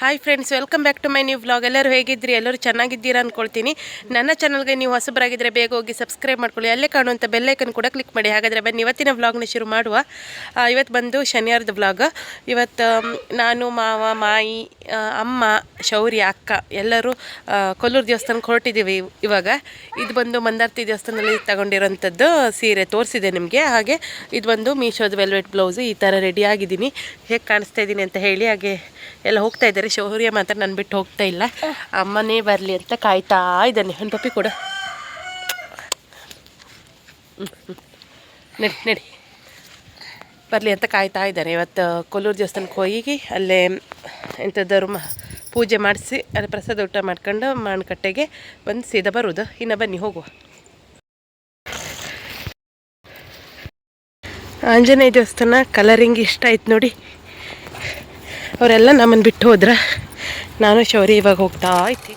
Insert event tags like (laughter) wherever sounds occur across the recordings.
Hi friends welcome back to my new vlog ಎಲ್ಲರೂ ಹೇಗಿದ್ರಿ ಎಲ್ಲರೂ ಚೆನ್ನಾಗಿದ್ದೀರಾ ಅಂದ್ಕೊಳ್ತೀನಿ ನನ್ನ ಚಾನಲ್ಗೆ ನೀವು ಹೊಸಬರಾಗಿದ್ದರೆ ಬೇಗ ಹೋಗಿ ಸಬ್ಸ್ಕ್ರೈಬ್ ಮಾಡ್ಕೊಳ್ಳಿ. ಅಲ್ಲೇ ಕಾಣುವಂಥ ಬೆಲ್ಲೈಕನ್ ಕೂಡ ಕ್ಲಿಕ್ ಮಾಡಿ. ಹಾಗಾದರೆ ಬನ್ನಿ, ಇವತ್ತಿನ ವ್ಲಾಗ್ನ ಶುರು ಮಾಡುವ. ಇವತ್ತು ಬಂದು ಶನಿವಾರದ ವ್ಲಾಗ್ ಇವತ್ತು ನಾನು, ಮಾವ, ಮಾಯಿ ಅಮ್ಮ, ಶೌರ್ಯ, ಅಕ್ಕ ಎಲ್ಲರೂ ಕೊಲ್ಲೂರು ದೇವಸ್ಥಾನಕ್ಕೆ ಹೊರಟಿದ್ದೀವಿ ಇವ್- ಇವಾಗ. ಇದು ಬಂದು ಮಂದಾರ್ತಿ ದೇವಸ್ಥಾನದಲ್ಲಿ ತಗೊಂಡಿರೋಂಥದ್ದು ಸೀರೆ ತೋರಿಸಿದೆ ನಿಮಗೆ. ಹಾಗೆ ಇದು ಬಂದು ಮೀಶೋದ ವೆಲ್ವೆಟ್ ಬ್ಲೌಸು ಈ ಥರ ರೆಡಿ ಆಗಿದ್ದೀನಿ. ಹೇಗೆ ಕಾಣಿಸ್ತಾ ಇದ್ದೀನಿ ಅಂತ ಹೇಳಿ ಹಾಗೆ ಎಲ್ಲ ಹೋಗ್ತಾ ಇದ್ದಾರೆ. ಶೌರ್ಯ ಮಾತ್ರ ನಾನು ಬಿಟ್ಟು ಹೋಗ್ತಾ ಇಲ್ಲ. ಅಮ್ಮನೇ ಬರಲಿ ಅಂತ ಕಾಯ್ತಾ ಇದ್ದಾನೆ. ಒಂದು ಪಪ್ಪಿ ಕೂಡ. ನಡಿ ನಡಿ. ಬರಲಿ ಅಂತ ಕಾಯ್ತಾ ಇದ್ದಾನೆ. ಇವತ್ತು ಕೊಲ್ಲೂರು ದೇವಸ್ಥಾನಕ್ಕೆ ಹೋಗಿ ಅಲ್ಲೇ ಎಂಥದ್ದಾರು ಪೂಜೆ ಮಾಡಿಸಿ, ಅಲ್ಲಿ ಪ್ರಸಾದ ಊಟ ಮಾಡ್ಕೊಂಡು ಮಾಣಕಟ್ಟೆಗೆ ಬಂದು ಸೀದಾ ಬರುವುದು. ಇನ್ನು ಬನ್ನಿ, ಹೋಗುವ. ಆಂಜನೇಯ ದೇವಸ್ಥಾನ, ಕಲರಿಂಗ್ ಇಷ್ಟ ಆಯ್ತು ನೋಡಿ. ಅವರೆಲ್ಲ ನಮ್ಮನ್ನು ಬಿಟ್ಟು ಹೋದ್ರೆ ನಾನು ಶೌರಿ ಇವಾಗ ಹೋಗ್ತಾ ಇದ್ದೆ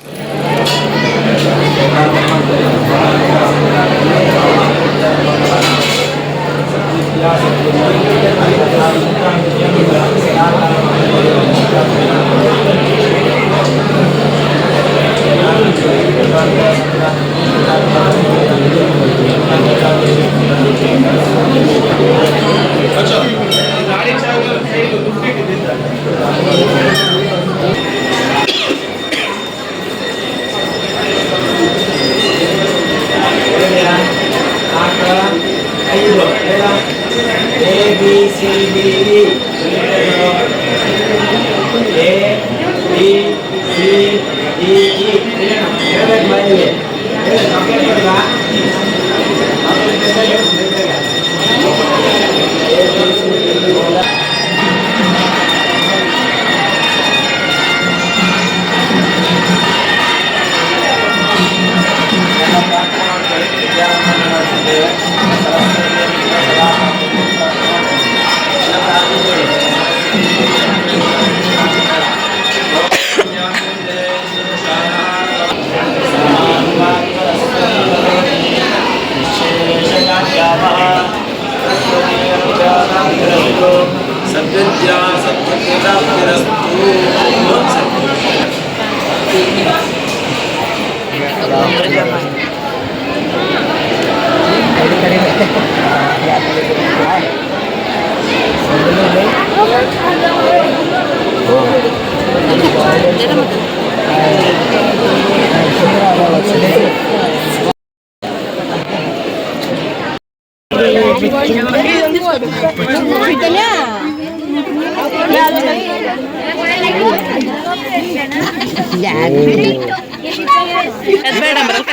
ಬೇಡ ಮರಕ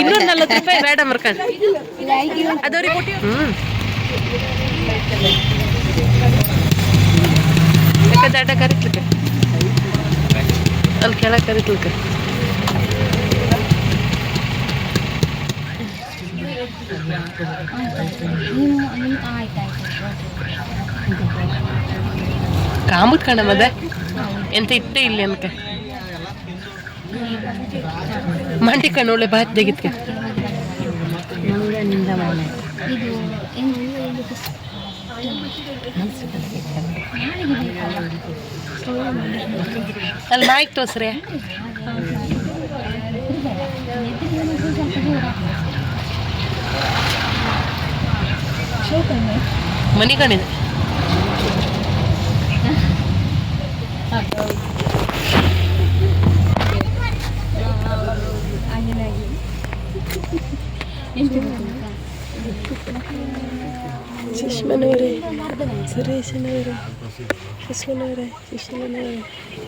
ಇನ್ನೂರ ನಲ್ವತ್ತು ರೂಪಾಯಿ ಬೇಡ ಮರ್ಕಂಡು ಅದವ್ರಿಗೆ ಕೊಟ್ಟಿ ಹ್ಞೂ ಯಾಕೆ ದಡ್ಡ ಕರಿತ್ಲಿಕ್ಕೆ ಅಲ್ಲಿ ಕೆಳಗೆ ಕರಿತ್ಲಿಕ್ಕೆ ಕಾಮತ್ ಕಣ ಮದ ಎಂತ ಇಟ್ಟೆ ಇಲ್ಲಿ ಅನ್ಕ ಮಂಡಿ ಕಣ್ಣು ಒಳ್ಳೆ ಬಾತ್ ತೆಗಿತ್ಕೆ. ಇದು ಅಲ್ಲಿ ಮಾಯ್ಕ್ ತೋರ್ಸ್ರೆ ಮನಿ ಕಣಿದೆ qué suena ahí qué suena ahí qué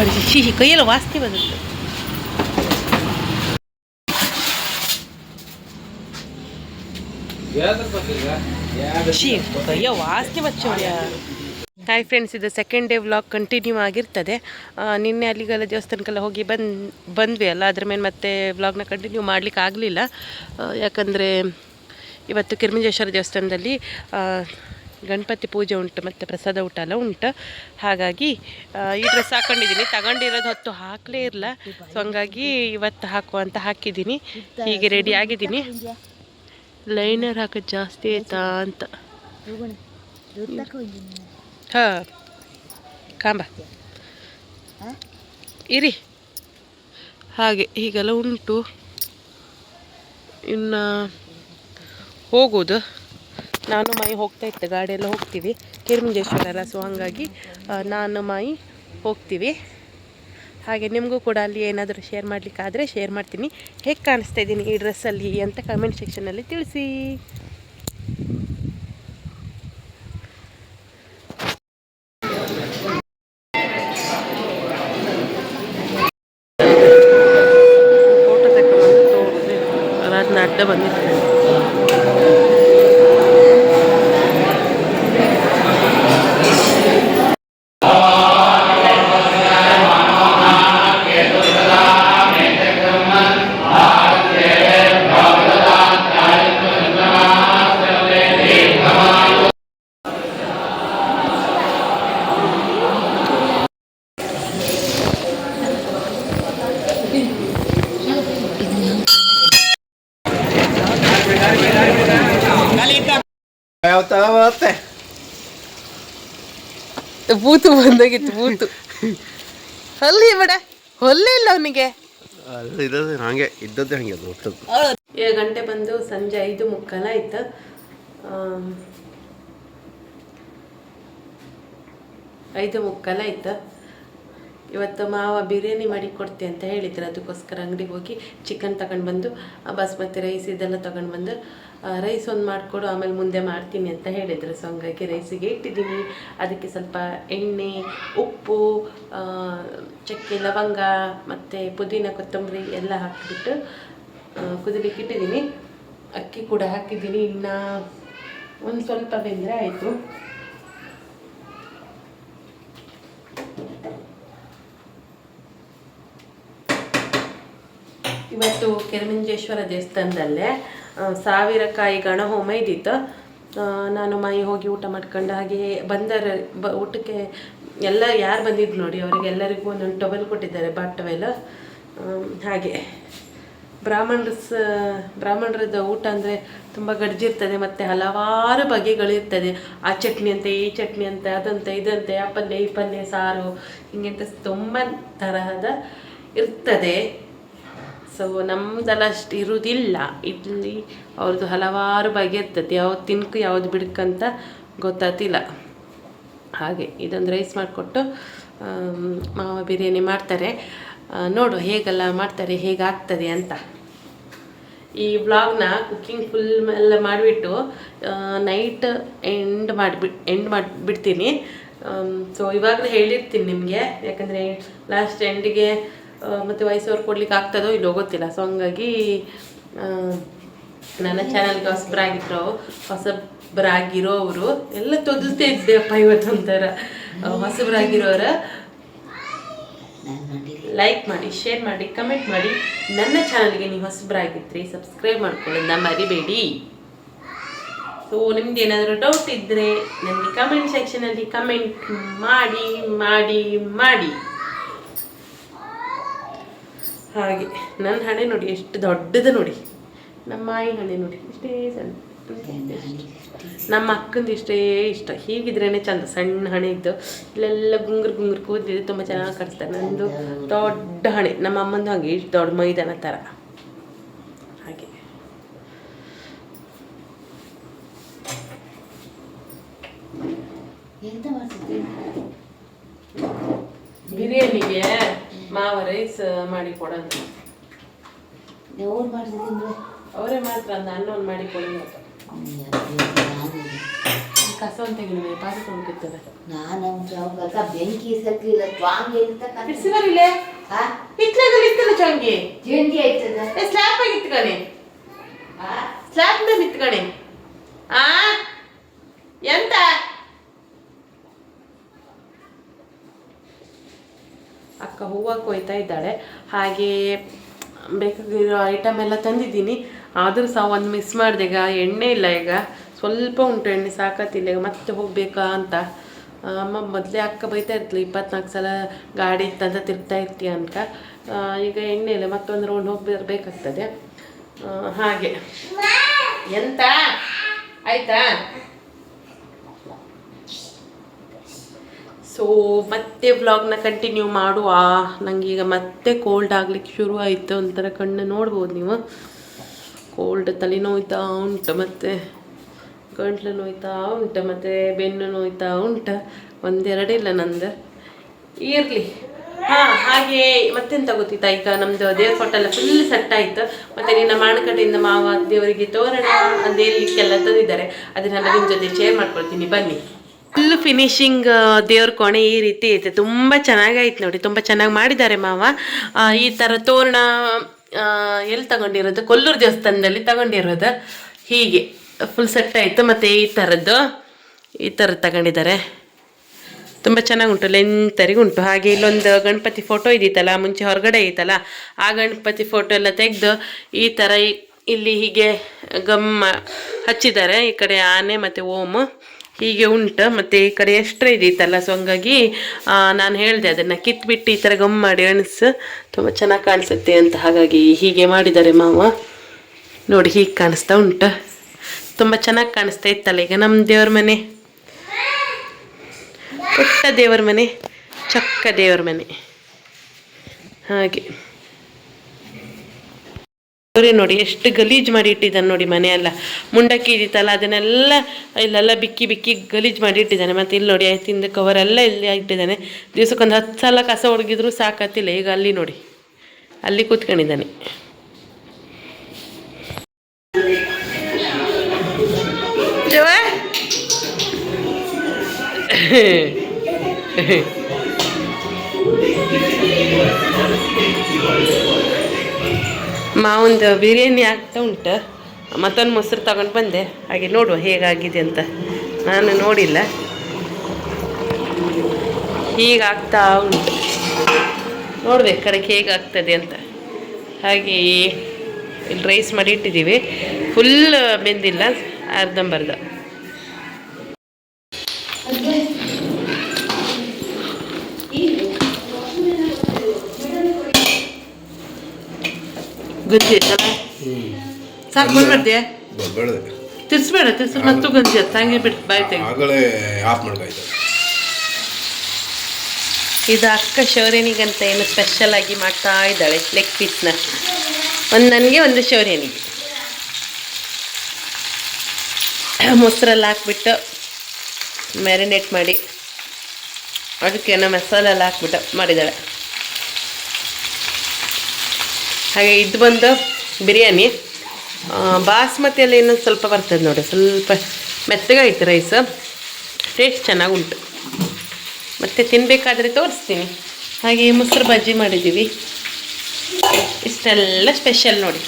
ವಾಸ್ತಿ ಕೈಯೆಲ್ಲ ವಾಸ್ತಿ ಅಯ್ಯೋ ವಾಸನೆ ಬಚ್ಚೋಳ್ಯ ಹಾಯ್ ಫ್ರೆಂಡ್ಸ್ ಇದು ಸೆಕೆಂಡ್ ಡೇ ವ್ಲಾಗ್ ಕಂಟಿನ್ಯೂ ಆಗಿರ್ತದೆ. ನಿನ್ನೆ ಅಲ್ಲಿಗೆಲ್ಲ ದೇವಸ್ಥಾನಕ್ಕೆಲ್ಲ ಹೋಗಿ ಬಂದು, ಬಂದ್ವಿ ಅಲ್ಲ, ಅದ್ರ ಮೇಲೆ ಮತ್ತೆ ವ್ಲಾಗ್ನ ಕಂಟಿನ್ಯೂ ಮಾಡ್ಲಿಕ್ಕೆ ಆಗಲಿಲ್ಲ. ಯಾಕಂದರೆ ಇವತ್ತು ಕಿರ್ಮಿಂಜೇಶ್ವರ ದೇವಸ್ಥಾನದಲ್ಲಿ ಗಣಪತಿ ಪೂಜೆ ಉಂಟು, ಮತ್ತು ಪ್ರಸಾದ ಊಟ ಎಲ್ಲ ಉಂಟು. ಹಾಗಾಗಿ ಈ ಡ್ರೆಸ್ ಹಾಕೊಂಡಿದ್ದೀನಿ. ತಗೊಂಡಿರೋದು ಹೊತ್ತು ಹಾಕಲೇ ಇರಲ್ಲ ಸೊ ಹಂಗಾಗಿ ಇವತ್ತು ಹಾಕುವ ಅಂತ ಹಾಕಿದ್ದೀನಿ. ಹೀಗೆ ರೆಡಿ ಆಗಿದ್ದೀನಿ. ಲೈನರ್ ಹಾಕೋದು ಜಾಸ್ತಿ ಆಯ್ತಾ ಅಂತ. ಹಾಂ, ಕಾಂಬ. ಇರಿ. ಹಾಗೆ, ಹೀಗೆಲ್ಲ ಉಂಟು. ಇನ್ನು ಹೋಗೋದು ನಾನು ಮೈ ಹೋಗ್ತಾ ಇತ್ತು ಗಾಡಿಯೆಲ್ಲ ಹೋಗ್ತೀವಿ. ಕಿರ್ಮಂಜೇಶ್ವರ ಅಲ್ಲ ಸೊ ಹಾಗಾಗಿ ನಾನು ಮೈ ಹೋಗ್ತೀವಿ. ಹಾಗೆ ನಿಮಗೂ ಕೂಡ ಅಲ್ಲಿ ಏನಾದರೂ ಶೇರ್ ಮಾಡಲಿಕ್ಕಾದರೆ ಶೇರ್ ಮಾಡ್ತೀನಿ. ಹೇಗೆ ಕಾಣಿಸ್ತಾ ಇದ್ದೀನಿ ಈ ಡ್ರೆಸ್ಸಲ್ಲಿ ಅಂತ ಕಮೆಂಟ್ ಸೆಕ್ಷನಲ್ಲಿ ತಿಳಿಸಿ. ಅಲ್ಲಿ ಬೇಡ. ಹೊಲ್ಲೇ ಇಲ್ಲ ಅವನಿಗೆ. ಹಂಗೆ ಇದ್ದದ್ದು ಹಾಗೆ ಇದ್ದದ್ದು ಹಾಗೆ ಅದು ಒಟ್ಟು. ಏಳು ಗಂಟೆ ಬಂದು ಸಂಜೆ ಐದು ಮುಕ್ಕಾಲ ಆಯ್ತು. ಐದು ಮುಕ್ಕಾಲ ಆಯ್ತು. ಇವತ್ತು ಮಾವ ಬಿರಿಯಾನಿ ಮಾಡಿ ಕೊಡ್ತೆ ಅಂತ ಹೇಳಿದ್ರು. ಅದಕ್ಕೋಸ್ಕರ ಅಂಗಡಿಗೆ ಹೋಗಿ ಚಿಕನ್ ತಗೊಂಡು ಬಂದು ಬಾಸ್ಮತಿ ರೈಸ್ ಇದೆಲ್ಲ ತಗೊಂಡು ಬಂದು ರೈಸ್ ಒಂದು ಮಾಡಿಕೊಡು, ಆಮೇಲೆ ಮುಂದೆ ಮಾಡ್ತೀನಿ ಅಂತ ಹೇಳಿದರು ಸೊ ಹಂಗಾಗಿ ರೈಸಿಗೆ ಇಟ್ಟಿದ್ದೀನಿ ಅದಕ್ಕೆ ಸ್ವಲ್ಪ ಎಣ್ಣೆ, ಉಪ್ಪು ಚಕ್ಕೆ, ಲವಂಗ ಮತ್ತು ಪುದೀನ ಕೊತ್ತಂಬರಿ ಎಲ್ಲ ಹಾಕಿಬಿಟ್ಟು ಕುದಿಲಿಕ್ಕೆ ಇಟ್ಟಿದ್ದೀನಿ ಅಕ್ಕಿ ಕೂಡ ಹಾಕಿದ್ದೀನಿ. ಇನ್ನು ಒಂದು ಸ್ವಲ್ಪ ಬೆಂದರೆ ಆಯಿತು. ಇವತ್ತು ಕೆರಮಂಜೇಶ್ವರ ದೇವಸ್ಥಾನದಲ್ಲೇ ಸಾವಿರ ಕಾಯಿ ಗಣಹೋಮ ಇದ್ದಿತ್ತು. ನಾನು ಮೈ ಹೋಗಿ ಊಟ ಮಾಡ್ಕೊಂಡು ಹಾಗೆ ಬಂದರ, ಬ, ಊಟಕ್ಕೆ ಎಲ್ಲ ಯಾರು ಬಂದಿದ್ರು ನೋಡಿ ಅವರಿಗೆ ಎಲ್ಲರಿಗೂ ಒಂದೊಂದು ಟವೆಲ್ ಕೊಟ್ಟಿದ್ದಾರೆ ಬಾಟ್ ಹಾಗೆ. ಬ್ರಾಹ್ಮಣರ ಬ್ರಾಹ್ಮಣರದ ಊಟ ಅಂದರೆ ತುಂಬ ಗಡ್ಜಿರ್ತದೆ, ಮತ್ತು ಹಲವಾರು ಬಗೆಗಳಿರ್ತದೆ. ಆ ಚಟ್ನಿ ಅಂತೆ, ಈ ಚಟ್ನಿ ಅಂತ, ಅದಂತೆ, ಇದಂತೆ, ಆ ಪಲ್ಯ, ಈ ಪಲ್ಯ, ಸಾರು, ಹಿಂಗೆಂತ ತುಂಬ ತರಹದ ಇರ್ತದೆ. ಸೊ ನಮ್ದೆಲ್ಲ ಅಷ್ಟು ಇರುವುದಿಲ್ಲ ಇಲ್ಲಿ ಅವ್ರದ್ದು ಹಲವಾರು ಬಗೆ ಇರ್ತದೆ. ಯಾವ್ದು ತಿನ್ಕು, ಯಾವ್ದು ಬಿಡ್ಕಂತ ಗೊತ್ತಾತಿಲ್ಲ ಹಾಗೆ ಇದೊಂದು ರೈಸ್ ಮಾಡಿಕೊಟ್ಟು ಮಾವ ಬಿರಿಯಾನಿ ಮಾಡ್ತಾರೆ. ನೋಡು ಹೇಗೆಲ್ಲ ಮಾಡ್ತಾರೆ, ಹೇಗಾಗ್ತದೆ ಅಂತ. ಈ ವ್ಲಾಗ್ನ ಕುಕ್ಕಿಂಗ್ ಫುಲ್ ಎಲ್ಲ ಮಾಡಿಬಿಟ್ಟು ನೈಟ್ ಎಂಡ್ ಮಾಡಿಬಿಟ್ ಎಂಡ್ ಮಾಡಿಬಿಡ್ತೀನಿ. ಸೊ ಇವಾಗಲೇ ಹೇಳಿರ್ತೀನಿ ನಿಮಗೆ. ಯಾಕಂದರೆ ಲಾಸ್ಟ್ ಎಂಡಿಗೆ ಮತ್ತು ವಯಸ್ಸವ್ರು ಕೊಡ್ಲಿಕ್ಕೆ ಆಗ್ತದೋ ಇಲ್ಲೋ ಗೊತ್ತಿಲ್ಲ. ಸೊ ಹಂಗಾಗಿ ನನ್ನ ಚಾನಲ್ಗೆ ಹೊಸಬ್ರಾಗಿದ್ರು ಹೊಸಬ್ರಾಗಿರೋರು ಎಲ್ಲ ತೊದಲ್ತಾ ಇದ್ದೆಪ್ಪ ಇವತ್ತೊಂಥರ ಹೊಸಬ್ರಾಗಿರೋರ ಲೈಕ್ ಮಾಡಿ ಶೇರ್ ಮಾಡಿ ಕಮೆಂಟ್ ಮಾಡಿ, ನನ್ನ ಚಾನಲ್ಗೆ ನೀವು ಹೊಸಬ್ರಾಗಿದ್ರಿ ಸಬ್ಸ್ಕ್ರೈಬ್ ಮಾಡ್ಕೊಳ್ಳೋದನ್ನ ಮರಿಬೇಡಿ. ಸೊ ನಿಮ್ದು ಏನಾದರೂ ಡೌಟ್ ಇದ್ದರೆ ನನಗೆ ಕಮೆಂಟ್ ಸೆಕ್ಷನಲ್ಲಿ ಕಮೆಂಟ್ ಮಾಡಿ ಮಾಡಿ ಮಾಡಿ. ಹಾಗೆ ನನ್ನ ಹಣೆ ನೋಡಿ, ಎಷ್ಟು ದೊಡ್ಡದು ನೋಡಿ. ನಮ್ಮ ಮಾಯಿ ಹಣೆ ನೋಡಿ, ಇಷ್ಟೇ ಸಣ್ಣ ನಮ್ಮ ಅಕ್ಕಂದು ಇಷ್ಟೇ ಇಷ್ಟ. ಹೀಗಿದ್ರೇನೆ ಚಂದ, ಸಣ್ಣ ಹಣೆ ಇದ್ದು, ಇಲ್ಲೆಲ್ಲ ಗುಂಗುರು ಗುಂಗುರು ಕೂದಲಿದ್ದು ತುಂಬ ಚೆನ್ನಾಗಿ ಕಾಣಿಸ್ತಾರೆ ನಂದು ದೊಡ್ಡ ಹಣೆ. ನಮ್ಮ ಅಮ್ಮಂದು ಹಾಗೆ, ಇಷ್ಟು ದೊಡ್ಡ ಮೈದಾನ ಥರ ಹಾಗೆ. ಎಂತ ಮಾಡ್ತಿದ್ದೆ ಬಿರಿಯಾನಿಗೆ ಮಾವ ರೈಸ್ ಮಾಡಿ ಕೊಡೋಣ ಅವ್ರು ಮಾತ್ರ ಅಂದ ಅನ್ನವನ್ನು ಮಾಡಿ ಕೊಡಿ ಅಂತ ಕಸ ಅಂತ ತೆಗಿಲಿ ಪಾತ್ರೆ ತೊಗೊಂಡಿರ್ತಾರೆ ನಾನು ಅವಾಗ ಬೆಂಕಿ ಸಕ್ಕಿಲ್ಲ ತ್ವಾಂಗ್ ಅಂತ ಇಡ್ಸಿದಾರಿಲ್ಲೇ ಇತ್ಲಾಗಲ್ಲಿ ಇತ್ತಲ್ಲ ಚಂಗಿ? ಜಂಡಿ ಆಯ್ತದ? ಸ್ಲ್ಯಾಪ್ ಆಗಿ ಇತ್ಕಣೆ ಸ್ಲ್ಯಾಪ್ ಮೇಲೆ ಇತ್ಕಣೆ ಆ? ಎಂತ? ಅಕ್ಕ ಹೂವು ಕೊಯ್ತಾ ಇದ್ದಾಳೆ. ಹಾಗೆ ಬೇಕಾಗಿರೋ ಐಟಮ್ ಎಲ್ಲ ತಂದಿದ್ದೀನಿ. ಆದರೂ ಸಹ ಒಂದು ಮಿಸ್ ಮಾಡಿದೆ, ಈಗ ಎಣ್ಣೆ ಇಲ್ಲ ಈಗ. ಸ್ವಲ್ಪ ಉಂಟು ಎಣ್ಣೆ, ಸಾಕತ್ತಿಲ್ಲ ಈಗ ಮತ್ತೆ ಹೋಗಬೇಕಾ ಅಂತ. ಅಮ್ಮ ಮೊದಲೇ ಅಕ್ಕ ಬೈತಾ ಇರ್ತಲಿ ಇಪ್ಪತ್ನಾಲ್ಕು ಸಲ ಗಾಡಿ ಇತ್ತಂತ ತಿರ್ಗ್ತಾ ಇರ್ತೀಯ ಅಂತ. ಈಗ ಎಣ್ಣೆ ಇಲ್ಲ, ಮತ್ತೊಂದು ರೌಂಡ್ ಹೋಗಿ ಬರಬೇಕಾಗ್ತದೆ. ಹಾಗೆ. ಎಂತ? ಆಯ್ತಾ? ಸೊ ಮತ್ತೆ ವ್ಲಾಗ್ನ ಕಂಟಿನ್ಯೂ ಮಾಡುವ. ನನಗೀಗ ಮತ್ತೆ ಕೋಲ್ಡ್ ಆಗಲಿಕ್ಕೆ ಶುರು ಆಯಿತು ಒಂಥರ ಕಣ್ಣು ನೋಡ್ಬೋದು ನೀವು. ಕೋಲ್ಡ್ ತಲೆ ನೋಯ್ತಾ ಉಂಟು ಮತ್ತು, ಗಂಟ್ಲು ನೋಯ್ತಾ ಉಂಟು ಮತ್ತು, ಬೆನ್ನು ನೋಯ್ತಾ ಉಂಟು. ಒಂದೆರಡಿಲ್ಲ ನಂದು. ಇರಲಿ. ಹಾಂ, ಹಾಗೆ ಮತ್ತೆಂತ ಗೊತ್ತಿತ್ತಾ? ಈಗ ನಮ್ಮದು ದೇವ್ರ ಫೋಟೆಲ್ಲ ಫುಲ್ ಸೆಟ್ ಆಯ್ತು. ಮತ್ತೆ ನಿನ್ನ ಮಾಣಕಟ್ಟೆಯಿಂದ ಮಾವ ದೇವರಿಗೆ ತೋರಣ ಅಂದೇಲಿಕ್ಕೆಲ್ಲ ತಂದಿದ್ದಾರೆ. ಅದನ್ನೆಲ್ಲ ನಿಮ್ಮ ಜೊತೆ ಶೇರ್ ಮಾಡ್ಕೊಳ್ತೀನಿ. ಬನ್ನಿ. ಫುಲ್ ಫಿನಿಶಿಂಗ್ ದೇವ್ರ ಕೋಣೆ ಈ ರೀತಿ ಐತೆ. ತುಂಬ ಚೆನ್ನಾಗೈತೆ ನೋಡಿ. ತುಂಬ ಚೆನ್ನಾಗಿ ಮಾಡಿದ್ದಾರೆ ಮಾವ. ಈ ಥರ ತೋರಣ ಎಲ್ಲಿ ತಗೊಂಡಿರೋದು? ಕೊಲ್ಲೂರು ದೇವಸ್ಥಾನದಲ್ಲಿ ತಗೊಂಡಿರೋದು. ಹೀಗೆ. ಫುಲ್ ಸೆಟ್ ಆಯ್ತು. ಮತ್ತು ಈ ಥರದ್ದು ಈ ಥರದ್ದು ತಗೊಂಡಿದ್ದಾರೆ. ತುಂಬ ಚೆನ್ನಾಗಿ ಉಂಟು. ಲೆಂತರಿಗೆ ಉಂಟು. ಹಾಗೆ ಇಲ್ಲೊಂದು ಗಣಪತಿ ಫೋಟೋ ಇದೈತಲ್ಲ ಮುಂಚೆ ಹೊರಗಡೆ ಐತಲ್ಲ, ಆ ಗಣಪತಿ ಫೋಟೋ ಎಲ್ಲ ತೆಗೆದು ಈ ಥರ ಇಲ್ಲಿ ಹೀಗೆ ಗಮ್ಮ ಹಚ್ಚಿದ್ದಾರೆ. ಈ ಕಡೆ ಆನೆ ಮತ್ತು ಓಮು. ಹೀಗೆ ಉಂಟು. ಮತ್ತು ಈ ಕಡೆ ಎಷ್ಟ್ರ ಇದ್ದಿತ್ತಲ್ಲ ಸೊ ಹಂಗಾಗಿ ನಾನು ಹೇಳಿದೆ ಅದನ್ನು ಕಿತ್ಬಿಟ್ಟು ಈ ಥರ ಗಮ್ ಮಾಡಿ ಅನಿಸು ತುಂಬ ಚೆನ್ನಾಗಿ ಕಾಣಿಸುತ್ತೆ ಅಂತ. ಹಾಗಾಗಿ ಹೀಗೆ ಮಾಡಿದ್ದಾರೆ ಮಾವ, ನೋಡಿ ಹೀಗೆ ಕಾಣಿಸ್ತಾ ಉಂಟು. ತುಂಬ ಚೆನ್ನಾಗಿ ಕಾಣಿಸ್ತಾ ಇತ್ತಲ್ಲ ಈಗ ನಮ್ಮ ದೇವ್ರ ಮನೆ? ಪುಟ್ಟ ದೇವರ ಮನೆ, ಚಕ್ಕ ದೇವರ ಮನೆ. ಹಾಗೆ. ಅವ್ರೇ ನೋಡಿ ಎಷ್ಟು ಗಲೀಜು ಮಾಡಿ ಇಟ್ಟಿದ್ದಾನೆ ನೋಡಿ ಮನೆಯೆಲ್ಲ. ಮುಂಡಕ್ಕಿ ಇದಿತ್ತಲ್ಲ ಅದನ್ನೆಲ್ಲ ಇಲ್ಲೆಲ್ಲ ಬಿಕ್ಕಿ ಬಿಕ್ಕಿ ಗಲೀಜು ಮಾಡಿ ಇಟ್ಟಿದ್ದಾನೆ. ಮತ್ತೆ ಇಲ್ಲಿ ನೋಡಿ ತಿಂದ ಕವರೆಲ್ಲ ಇಲ್ಲಿ ಇಟ್ಟಿದ್ದಾನೆ. ದಿವ್ಸಕ್ಕೊಂದು ಹತ್ತು ಸಲ ಕಸ ಹೊಡಗಿದ್ರು ಸಾಕತ್ತಿಲ್ಲ. ಈಗ ಅಲ್ಲಿ ನೋಡಿ ಅಲ್ಲಿ ಕೂತ್ಕೊಂಡಿದ್ದಾನೆ. ಜವ? (laughs) ಮಾವಂದು ಬಿರಿಯಾನಿ ಆಗ್ತಾ ಉಂಟು. ಮತ್ತೊಂದು ಮೊಸರು ತಗೊಂಡು ಬಂದೆ. ಹಾಗೆ ನೋಡುವ ಹೇಗಾಗಿದೆ ಅಂತ. ನಾನು ನೋಡಿಲ್ಲ. ಹೀಗಾಗ್ತಾ ಉಂಟು. ನೋಡ್ಬೇಕು ಕಡೆಗೆ ಹೇಗಾಗ್ತದೆ ಅಂತ. ಹಾಗೆ ಇಲ್ಲಿ ರೈಸ್ ಮಾಡಿ ಇಟ್ಟಿದ್ದೀವಿ. ಫುಲ್ ಬೆಂದಿಲ್ಲ, ಅರ್ಧಂಬರ್ಧ. ಗಂಜಿ ಐತಲ್ಲ? ಸಾಕು ಬಂದ್ಬಿಡ್ತೀಯ ಬೆಳೆದೆ ತಿರ್ಸ್ಬೇಡ ತಿರ್ಸ್ ಮತ್ತು ಗಂಜಿ ಆಯ್ತು ಹಂಗೆ ಬಿಟ್ಟು ಬಾಯ್ ತೆಗಿ. ಆಫ್ ಮಾಡ್ಕಾಯ್ತು. ಇದು ಅಕ್ಕ ಶೌರ್ಯನಿಗಂತ ಏನು ಸ್ಪೆಷಲ್ ಆಗಿ ಮಾಡ್ತಾ ಇದ್ದಾಳೆ ಲೆಗ್ ಪೀಸ್ನ ಒಂದು ನನಗೆ ಒಂದು ಶೌರ್ಯನಿಗೆ. ಮೊಸರಲ್ಲಿ ಹಾಕ್ಬಿಟ್ಟು ಮ್ಯಾರಿನೇಟ್ ಮಾಡಿ ಅದಕ್ಕೆ ಮಸಾಲೆಲ್ಲ ಹಾಕ್ಬಿಟ್ಟು ಮಾಡಿದ್ದಾಳೆ. ಹಾಗೆ ಇದು ಬಂದು ಬಿರಿಯಾನಿ. ಬಾಸ್ಮತಿಯಲ್ಲಿ ಇನ್ನೊಂದು ಸ್ವಲ್ಪ ಬರ್ತದೆ ನೋಡಿ, ಸ್ವಲ್ಪ ಮೆತ್ತಗಾಯ್ತು ರೈಸ್ ಟೇಸ್ಟ್ ಚೆನ್ನಾಗಿ ಉಂಟು ಮತ್ತು ತಿನ್ನಬೇಕಾದ್ರೆ ತೋರಿಸ್ತೀನಿ. ಹಾಗೆ ಮೊಸರು ಬಜ್ಜಿ ಮಾಡಿದ್ದೀವಿ. ಇಷ್ಟೆಲ್ಲ ಸ್ಪೆಷಲ್ ನೋಡಿ.